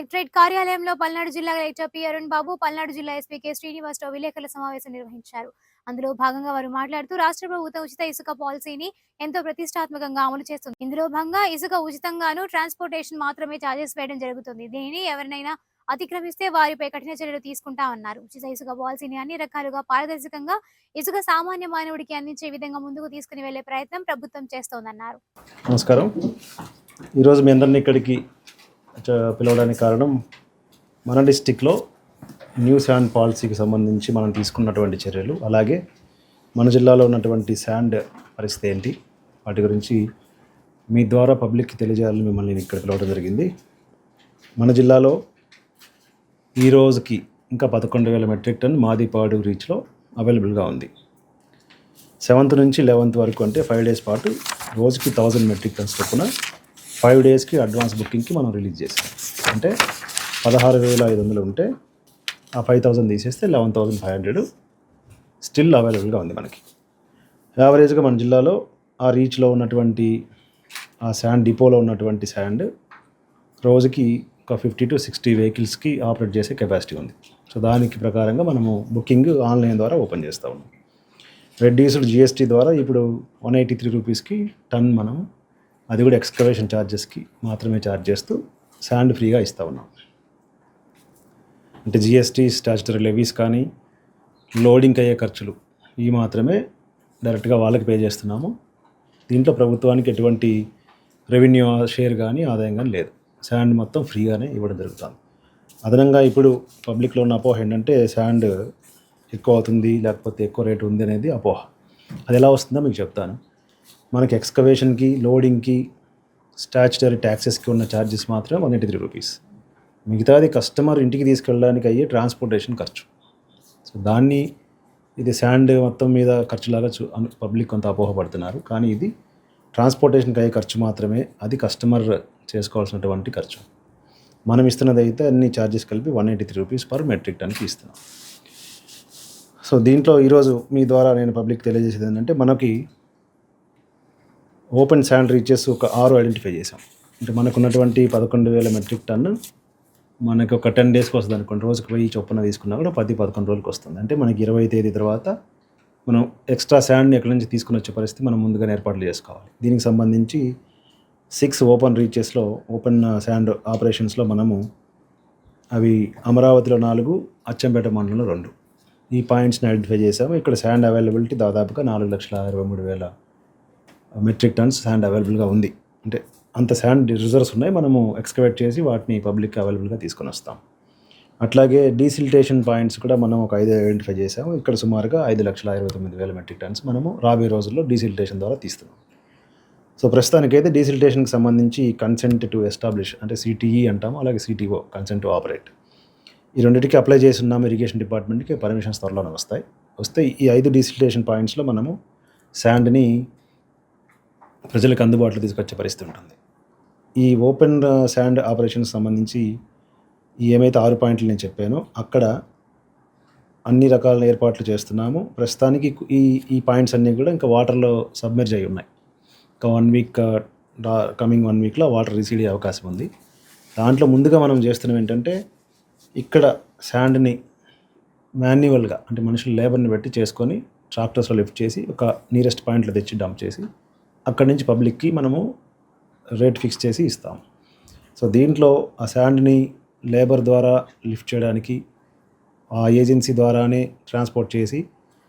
Collectorate కార్యాలయంలో పల్నాడు జిల్లా collector P Arun Babu Palnadu జిల్లా ఎస్పీ కె శ్రీనివాసరావు విలేకరుల సమావేశం నిర్వహించారు. అందులో భాగంగా వారు మాట్లాడుతూ రాష్ట్ర ప్రభుత్వం ఉచిత ఇసుక పాలసీని ఎంతో ప్రతిష్టాత్మకంగా అమలు చేస్తుంది. ఇందులో భాగంగా ఇసుక ఉచితంగాను ట్రాన్స్పోర్టేషన్ మాత్రమే ఛార్జెస్ వేయడం జరుగుతుంది. దీనిని ఎవరినైనా అతిక్రమిస్తే వారిపై కఠిన చర్యలు తీసుకుంటామన్నారు. ఉచిత ఇసుక పాలసీని అన్ని రకాలుగా పారదర్శకంగా ఇసుక సామాన్య మానవుడికి అందించే విధంగా ముందుకు తీసుకుని వెళ్ళే ప్రయత్నం ప్రభుత్వం చేస్తోందన్నారు. నమస్కారం. ఈరోజు మీ అందరినీ ఇక్కడికి Uh, పిలవడానికి కారణం మన డిస్టిక్లో న్యూ శాండ్ పాలసీకి సంబంధించి మనం తీసుకున్నటువంటి చర్యలు అలాగే మన జిల్లాలో ఉన్నటువంటి శాండ్ పరిస్థితి ఏంటి వాటి గురించి మీ ద్వారా పబ్లిక్కి తెలియజేయాలని మిమ్మల్ని ఇక్కడ పిలవడం జరిగింది. మన జిల్లాలో ఈ రోజుకి ఇంకా పదకొండు వేల మెట్రిక్ టన్ మాదిపాడు రీచ్లో అవైలబుల్గా ఉంది. సెవెంత్ నుంచి లెవెంత్ వరకు అంటే ఫైవ్ డేస్ పాటు రోజుకి థౌజండ్ మెట్రిక్ టన్స్ చొప్పున ఫైవ్ డేస్కి అడ్వాన్స్ బుకింగ్కి మనం రిలీజ్ చేసాం అంటే పదహారు వేల ఐదు వందలు ఉంటే ఆ ఫైవ్ థౌజండ్ తీసేస్తే eleven thousand five hundred still అవైలబుల్గా ఉంది మనకి. యావరేజ్గా మన జిల్లాలో ఆ రీచ్లో ఉన్నటువంటి ఆ శాండ్ డిపోలో ఉన్నటువంటి శాండ్ రోజుకి ఒక ఫిఫ్టీ టు సిక్స్టీ వెహికల్స్కి ఆపరేట్ చేసే కెపాసిటీ ఉంది. సో దానికి ప్రకారంగా మనము బుకింగ్ ఆన్లైన్ ద్వారా ఓపెన్ చేస్తూ ఉన్నాం. రెడ్యూస్డ్ జిఎస్టీ ద్వారా ఇప్పుడు వన్ ఎయిటీ త్రీ రూపీస్కి టన్ మనం అది కూడా ఎక్స్కవేషన్ ఛార్జెస్కి మాత్రమే ఛార్జ్ చేస్తూ శాండ్ ఫ్రీగా ఇస్తూ ఉన్నాం. అంటే జిఎస్టీ స్టాచ్యుటరీ లెవీస్ కానీ లోడింగ్ అయ్యే ఖర్చులు ఇవి మాత్రమే డైరెక్ట్గా వాళ్ళకి పే చేస్తున్నాము. దీంట్లో ప్రభుత్వానికి ఎటువంటి రెవెన్యూ షేర్ కానీ ఆదాయం కానీ లేదు. శాండ్ మొత్తం ఫ్రీగానే ఇవ్వడం జరుగుతుంది. అదనంగా ఇప్పుడు పబ్లిక్లో ఉన్న అపోహ ఏంటంటే శాండ్ ఎక్కువ అవుతుంది లేకపోతే ఎక్కువ రేటు ఉంది అనేది అపోహ. అది ఎలా వస్తుందో మీకు చెప్తాను. మనకి ఎక్స్కవేషన్కి లోడింగ్కి స్టాచ్యుటరీ ట్యాక్సెస్కి ఉన్న ఛార్జెస్ మాత్రం వన్ ఎయిటీ త్రీ రూపీస్. మిగతాది కస్టమర్ ఇంటికి తీసుకెళ్ళడానికి అయ్యే ట్రాన్స్పోర్టేషన్ ఖర్చు. సో దాన్ని ఇది శాండ్ మొత్తం మీద ఖర్చులాగా చూ పబ్లిక్ కొంత అపోహపడుతున్నారు. కానీ ఇది ట్రాన్స్పోర్టేషన్కి అయ్యే ఖర్చు మాత్రమే అది కస్టమర్ చేసుకోవాల్సినటువంటి ఖర్చు. మనం ఇస్తున్నది అయితే అన్ని ఛార్జెస్ కలిపి one eighty three rupees per metric టన్కి ఇస్తున్నాం. సో దీంట్లో ఈరోజు మీ ద్వారా నేను పబ్లిక్ తెలియజేసేది ఏంటంటే మనకి ఓపెన్ శాండ్ రీచెస్ ఒక ఆరు ఐడెంటిఫై చేసాం అంటే మనకున్నటువంటి పదకొండు వేల మెట్రిక్ టన్ మనకి ఒక టెన్ డేస్కి వస్తుంది అనుకోండి. రోజుకి వెయ్యి చొప్పున తీసుకున్నా కూడా పది పదకొండు రోజులకి వస్తుంది. అంటే మనకి ఇరవై తేదీ తర్వాత మనం ఎక్స్ట్రా శాండ్ని ఎక్కడి నుంచి తీసుకుని వచ్చే పరిస్థితి మనం ముందుగానే ఏర్పాట్లు చేసుకోవాలి. దీనికి సంబంధించి సిక్స్ ఓపెన్ రీచెస్లో ఓపెన్ శాండ్ ఆపరేషన్స్లో మనము అవి అమరావతిలో నాలుగు అచ్చంపేట మండలంలో రెండు. ఈ పాయింట్స్ని ఐడెంటిఫై చేసాము ఇక్కడ శాండ్ అవైలబిలిటీ దాదాపుగా నాలుగు లక్షల ఇరవై మూడు వేల మెట్రిక్ టన్స్ శాండ్ అవైలబుల్గా ఉంది. అంటే అంత శాండ్ రిజర్వ్స్ ఉన్నాయి. మనము ఎక్స్కవేట్ చేసి వాటిని పబ్లిక్ అవైలబుల్గా తీసుకొని వస్తాం. అట్లాగే డీసిల్టేషన్ పాయింట్స్ కూడా మనం ఒక ఐదు ఐడెంటిఫై చేసాము ఇక్కడ సుమారుగా ఐదు లక్షల ఇరవై తొమ్మిది వేల మెట్రిక్ టన్స్ మనము రాబోయే రోజుల్లో డీసిల్టేషన్ ద్వారా తీస్తున్నాం. సో ప్రస్తుతానికైతే డీసిల్టేషన్కి సంబంధించి కన్సెంట్ టు ఎస్టాబ్లిష్ అంటే సిటీఈ అంటాము. అలాగే సిటీఓ కన్సెంట్ టు ఆపరేట్ ఈ రెండింటికి అప్లై చేసి ఉన్నాము. ఇరిగేషన్ డిపార్ట్మెంట్కి పర్మిషన్స్ త్వరలోనే వస్తాయి. వస్తే ఈ ఐదు డీసిల్టేషన్ పాయింట్స్లో మనము శాండ్ని ప్రజలకు అందుబాటులో తీసుకొచ్చే పరిస్థితి ఉంటుంది. ఈ ఓపెన్ శాండ్ ఆపరేషన్ సంబంధించి ఏమైతే ఆరు పాయింట్లు నేను చెప్పానో అక్కడ అన్ని రకాల ఏర్పాట్లు చేస్తున్నాము. ప్రస్తుతానికి ఈ ఈ పాయింట్స్ అన్నీ కూడా ఇంకా వాటర్లో సబ్మెర్జ్ అయి ఉన్నాయి. ఇంకా వన్ వీక్ కమింగ్ వన్ వీక్లో వాటర్ రిసీడ్ అయ్యే అవకాశం ఉంది. దాంట్లో ముందుగా మనం చేస్తున్నాం ఏంటంటే ఇక్కడ శాండ్ని మాన్యువల్గా అంటే మనుషులు లేబర్ని పెట్టి చేసుకొని ట్రాక్టర్స్లో లిఫ్ట్ చేసి ఒక నీరెస్ట్ పాయింట్లో తెచ్చి డంప్ చేసి అక్కడి నుంచి పబ్లిక్కి మనము రేట్ ఫిక్స్ చేసి ఇస్తాం. సో దీంట్లో ఆ శాండ్ని లేబర్ ద్వారా లిఫ్ట్ చేయడానికి ఆ ఏజెన్సీ ద్వారానే ట్రాన్స్పోర్ట్ చేసి